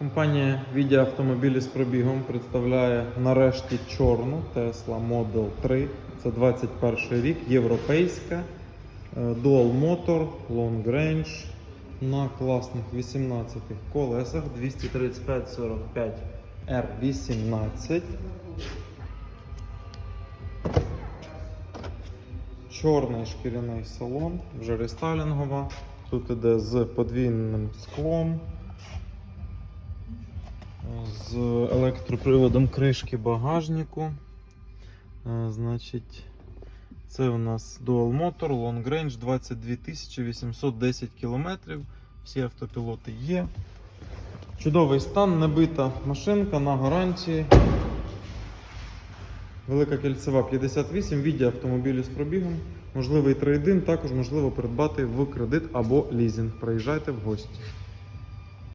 Компанія Відео автомобілі з пробігом представляє нарешті чорну Tesla Model 3. Це 21 рік, європейська, е, Dual Motor, Long Range на класних 18 колесах 235-45 R18. Чорний шкіряний салон, вже рестайлінгова. Тут іде з подвійним склом, з електроприводом кришки багажнику. Е, Значить, це у нас Dual Motor, Long Range 22 810 км. Всі автопілоти є. Чудовий стан, набита машинка на гарантії. Велика кільцева 58, відео автомобілі з пробігом. Можливий трейдин, також можливо придбати в кредит або лізинг. Приїжджайте в гості.